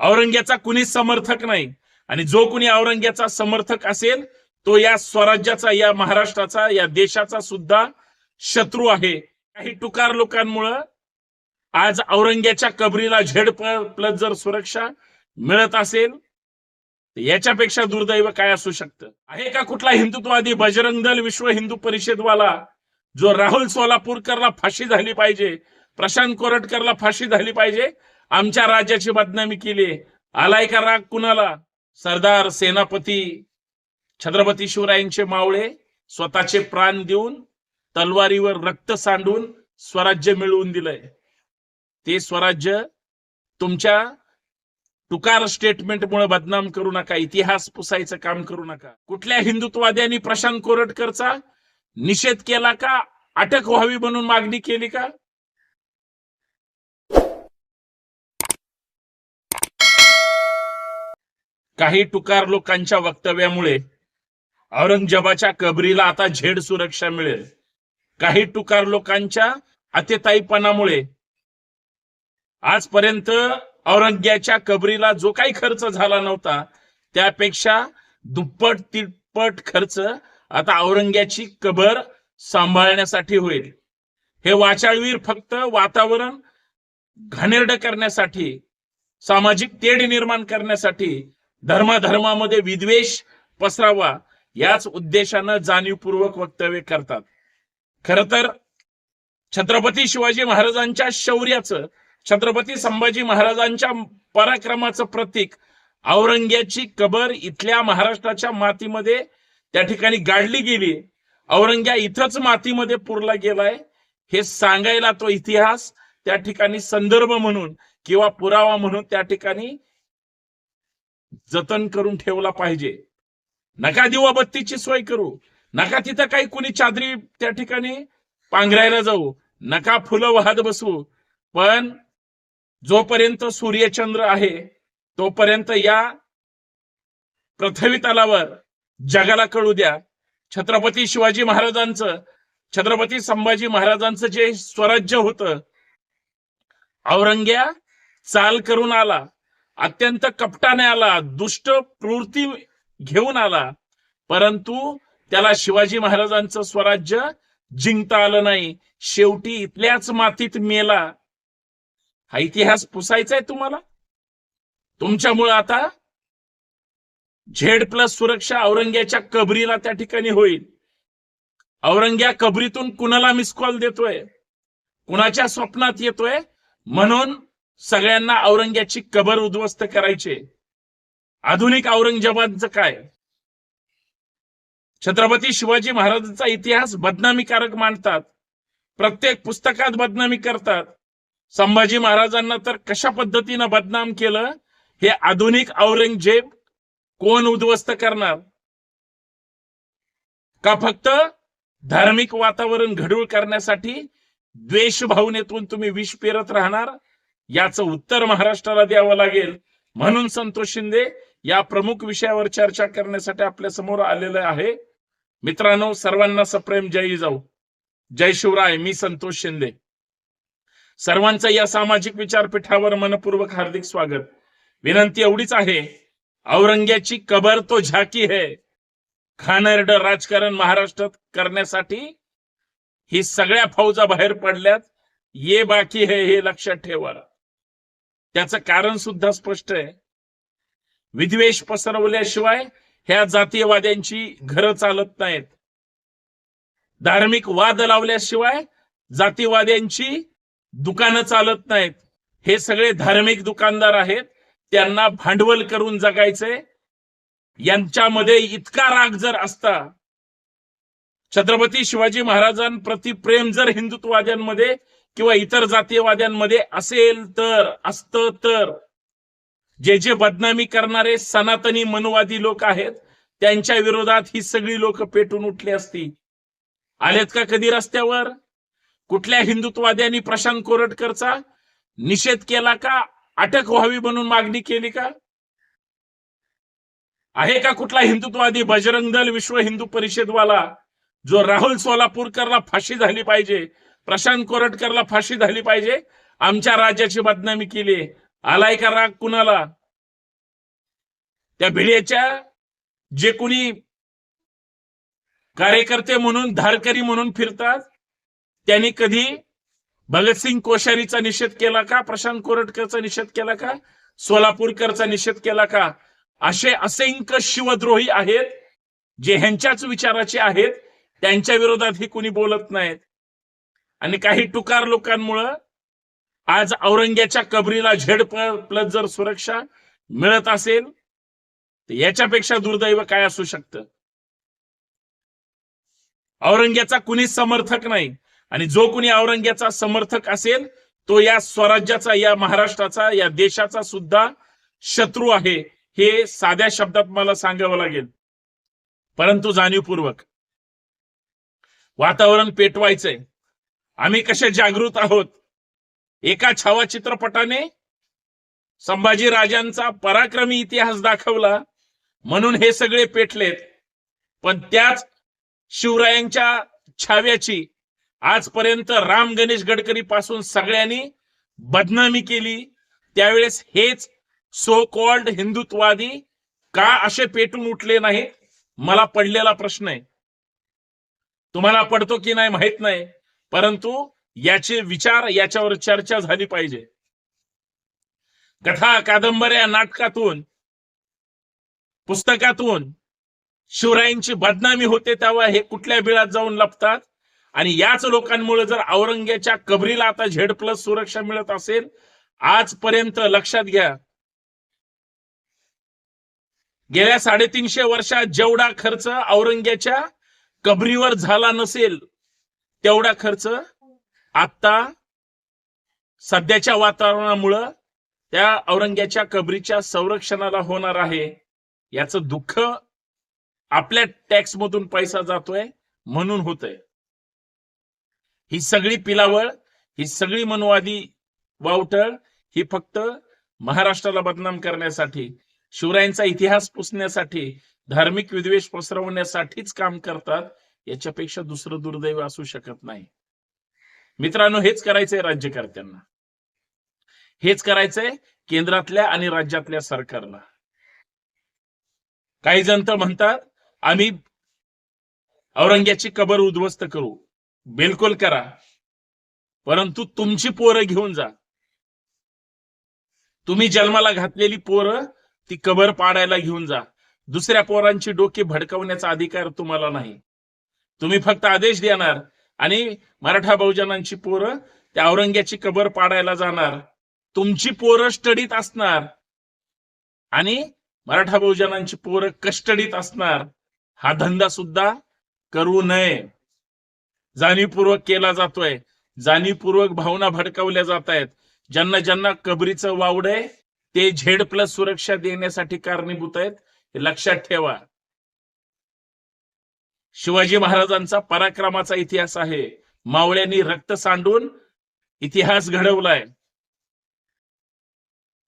औरंग्याचा कुणीच समर्थक नाही. आणि जो कुणी औरंग्याचा समर्थक असेल तो या स्वराज्याचा या महाराष्ट्राचा या देशाचा सुद्धा शत्रू आहे. काही टुकार लोकांमुळं आज औरंग्याच्या कबरीला झेड प्लस जर सुरक्षा मिळत असेल याच्यापेक्षा दुर्दैव काय असू शकतं? आहे का कुठला हिंदुत्ववादी बजरंग दल विश्व हिंदू परिषदवाला जो राहुल सोलापूरकरला फाशी झाली पाहिजे प्रशांत कोरटकरला फाशी झाली पाहिजे आमच्या राज्याची बदनामी केली. आलाय का राग कुणाला? सरदार सेनापती छत्रपती शिवरायांचे मावळे स्वतःचे प्राण देऊन तलवारीवर रक्त सांडून स्वराज्य मिळवून दिलंय. ते स्वराज्य तुमच्या तुकार स्टेटमेंटमुळे बदनाम करू नका इतिहास पुसायचं काम करू नका. कुठल्या हिंदुत्ववाद्यांनी प्रशांत कोरटकरचा निषेध केला का? अटक व्हावी म्हणून मागणी केली का? काही टुकार लोकांच्या वक्तव्यामुळे औरंगजेबाच्या कबरीला आता झेड सुरक्षा मिळेल. काही टुकार लोकांच्या अतिताईपणामुळे आजपर्यंत औरंग्याच्या कबरीला जो काही खर्च झाला नव्हता त्यापेक्षा दुप्पट तिप्पट खर्च आता औरंग्याची कबर सांभाळण्यासाठी होईल. हे वाचाळवीर फक्त वातावरण घाणेरडं करण्यासाठी सामाजिक तेढ निर्माण करण्यासाठी धर्माधर्मामध्ये विद्वेष पसरावा याच उद्देशानं जाणीवपूर्वक वक्तव्य करतात. खर तर छत्रपती शिवाजी महाराजांच्या शौर्याचं छत्रपती संभाजी महाराजांच्या पराक्रमाचं प्रतीक औरंग्याची कबर इथल्या महाराष्ट्राच्या मातीमध्ये त्या ठिकाणी गाडली गेली. औरंग्या इथंच मातीमध्ये पुरला गेलाय. हे सांगायला तो इतिहास त्या ठिकाणी संदर्भ म्हणून किंवा पुरावा म्हणून त्या ठिकाणी जतन करून ठेवला पाहिजे. नका दिवाबत्तीची सोय करू. नका तिथं काही कुणी चादरी त्या ठिकाणी पांघरायला जाऊ. नका फुलं वाहत बसू. पण जोपर्यंत सूर्यचंद्र आहे तोपर्यंत या पृथ्वी तलावर जगाला कळू द्या. छत्रपती शिवाजी महाराजांचं छत्रपती संभाजी महाराजांचं जे स्वराज्य होतं औरंग्या चाल करून आला. अत्यंत कपटाने आला दुष्ट प्रवृत्ती घेऊन आला. परंतु त्याला शिवाजी महाराजांचं स्वराज्य जिंकता आलं नाही. शेवटी इथल्याच मातीत मेला. हा इतिहास पुसायचा आहे तुम्हाला? तुमच्यामुळे आता झेड प्लस सुरक्षा औरंग्याच्या कबरीला त्या ठिकाणी होईल. औरंग्या कबरीतून कुणाला मिस कॉल देतोय? कुणाच्या स्वप्नात येतोय? म्हणून सगळ्यांना औरंग्याची कबर उद्ध्वस्त करायचे. आधुनिक औरंगजेबाचं काय? छत्रपती शिवाजी महाराजांचा इतिहास बदनामीकारक मांडतात. प्रत्येक पुस्तकात बदनामी करतात. संभाजी महाराजांना तर कशा पद्धतीनं बदनाम केलं हे आधुनिक औरंगजेब कोण उद्ध्वस्त करणार? का फक्त धार्मिक वातावरण घडूळ करण्यासाठी द्वेष भावनेतून तुम्ही विष पेरत राहणार? याचं उत्तर महाराष्ट्राला द्यावं लागेल. म्हणून संतोष शिंदे या प्रमुख विषयावर चर्चा करण्यासाठी आपल्यासमोर आलेलं आहे. मित्रांनो सर्वांना सप्रेम जय जाऊ. जय शिवराय मी संतोष शिंदे. सर्वांचं या सामाजिक विचारपीठावर मनपूर्वक हार्दिक स्वागत. विनंती एवढीच आहे औरंग्याची कबर तो झाकी है. खानर्ड राजकारण महाराष्ट्रात करण्यासाठी ही सगळ्या फौजा बाहेर पडल्यात. ये बाकी है हे लक्षात ठेवा. त्याचं कारण सुद्धा स्पष्ट आहे. विद्वेष पसरवल्याशिवाय ह्या जातीयवाद्यांची घरं चालत नाहीत. धार्मिक वाद लावल्याशिवाय जातीवाद्यांची दुकानं चालत नाहीत. हे सगळे धार्मिक दुकानदार आहेत. त्यांना भांडवल करून जगायचे यांच्यामध्ये इतका राग जर असता छत्रपती शिवाजी महाराजांप्रती प्रेम जर हिंदुत्ववाद्यांमध्ये किंवा इतर जातीयवाद्यांमध्ये असेल तर असत तर. जे जे बदनामी करणारे सनातनी मनवादी लोक आहेत त्यांच्या विरोधात ही सगळी लोक पेटून उठली असती आलेत का कधी रस्त्यावर? कुठल्या हिंदुत्ववाद्यांनी प्रशांत कोरटकरचा निषेध केला का? अटक व्हावी म्हणून मागणी केली का? आहे का कुठला हिंदुत्ववादी बजरंग दल विश्व हिंदू परिषदवाला जो राहुल सोलापूरकरला फाशी झाली पाहिजे? प्रशांत कोरटकरला फाशी झाली पाहिजे. आमच्या राज्याची बदनामी केली. आलाय का राग कुणाला? त्या भिडेच्या जे कुणी कार्यकर्ते म्हणून धारकरी म्हणून फिरतात त्यांनी कधी भगतसिंग कोश्यारीचा निषेध केला का? प्रशांत कोरटकरचा निषेध केला का? सोलापूरकरचा निषेध केला का? असे असंख्य शिवद्रोही आहेत जे ह्यांच्याच विचाराचे आहेत त्यांच्या विरोधात ही कुणी बोलत नाहीत. आणि काही टुकार लोकांमुळं आज औरंग्याच्या कबरीला झेड प्लस जर सुरक्षा मिळत असेल तर याच्यापेक्षा दुर्दैव काय असू शकतं? औरंग्याचा कुणीच समर्थक नाही आणि जो कुणी औरंग्याचा समर्थक असेल तो या स्वराज्याचा या महाराष्ट्राचा या देशाचा सुद्धा शत्रू आहे हे साध्या शब्दात मला सांगावं लागेल. परंतु जाणीवपूर्वक. वातावरण पेटवायचंय. आम्ही कसे जागृत आहोत? एका छावा चित्रपटाने संभाजी राजांचा पराक्रमी इतिहास दाखवला. म्हणून हे सगळे पेटलेत. पण त्याच शिवरायांच्या छाव्याची आजपर्यंत राम गणेश गडकरी पासून सगळ्यांनी बदनामी केली. त्यावेळेस हेच सो कॉल्ड हिंदुत्ववादी का असे पेटून उठले नाहीत? मला पडलेला प्रश्न आहे. तुम्हाला पडतो की नाही माहीत नाही. परंतु याचे विचार याच्यावर चर्चा झाली पाहिजे. कथा कादंबऱ्या नाटकातून पुस्तकातून शिवरायांची बदनामी होते तेव्हा हे कुठल्या बिळात जाऊन लपतात? आणि याच लोकांमुळे जर औरंग्याच्या कबरीला आता झेड प्लस सुरक्षा मिळत असेल आजपर्यंत लक्षात घ्या. गेल्या साडेतीनशे वर्षात जेवढा खर्च औरंग्याच्या कबरीवर झाला नसेल तेवढा खर्च आता सध्याच्या वातावरणामुळं त्या औरंग्याच्या कबरीच्या संरक्षणाला होणार आहे. याचं दुःख आपल्या टॅक्स मधून पैसा जातोय म्हणून होतय. ही सगळी पिलावळ ही सगळी मनवादी वावटळ ही फक्त महाराष्ट्राला बदनाम करण्यासाठी शिवरायांचा इतिहास पुसण्यासाठी धार्मिक विद्वेष पसरवण्यासाठीच काम करतात याच्यापेक्षा दुसरं दुर्दैव असू शकत नाही. मित्रांनो हेच करायचंय राज्यकर्त्यांना. हेच करायचंय केंद्रातल्या आणि राज्यातल्या सरकारला. काही जण तर म्हणतात आम्ही औरंग्याची कबर उद्ध्वस्त करू. बिलकुल करा. परंतु तुमची पोरं घेऊन जा. तुम्ही जन्माला घातलेली पोरं ती कबर पाडायला घेऊन जा. दुसऱ्या पोरांची डोके भडकवण्याचा अधिकार तुम्हाला नाही. तुम्ही फक्त आदेश देणार आणि मराठा बहुजनांची पोरं त्या औरंग्याची कबर पाडायला जाणार. तुमची पोरं स्टडीत असणार. आणि मराठा बहुजनांची पोरं कस्टडीत असणार. हा धंदा सुद्धा करू नये. जाणीवपूर्वक केला जातोय. जाणीवपूर्वक भावना भडकवल्या जात आहेत ज्यांना ज्यांना कबरीचं वावड आहे ते झेड प्लस सुरक्षा देण्यासाठी कारणीभूत आहेत हे लक्षात ठेवा. शिवाजी महाराजांचा पराक्रमाचा इतिहास आहे. मावळ्यांनी रक्त सांडून इतिहास घडवलाय.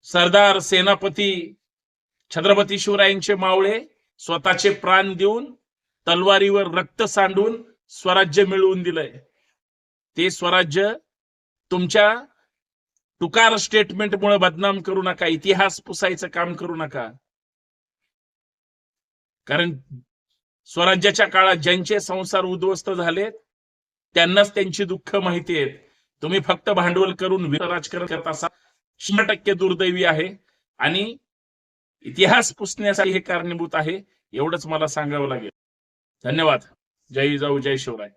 सरदार सेनापती छत्रपती शिवरायांचे मावळे स्वतःचे प्राण देऊन तलवारीवर रक्त सांडून स्वराज्य मिळवून दिलंय. ते स्वराज्य तुमच्या तुकार स्टेटमेंटमुळे बदनाम करू नका इतिहास पुसायचं काम करू नका. कारण स्वराज्याच्या काळात ज्यांचे संसार उद्ध्वस्त झालेत त्यांनाच त्यांची दुःख माहिती आहेत. तुम्ही फक्त भांडवल करून राजकारण करत असा शंभर टक्के दुर्दैवी आहे. आणि इतिहास पुसण्यासाठी हे कारणीभूत आहे एवढंच मला सांगावं लागेल. धन्यवाद. जय जाऊ जय शिवराय.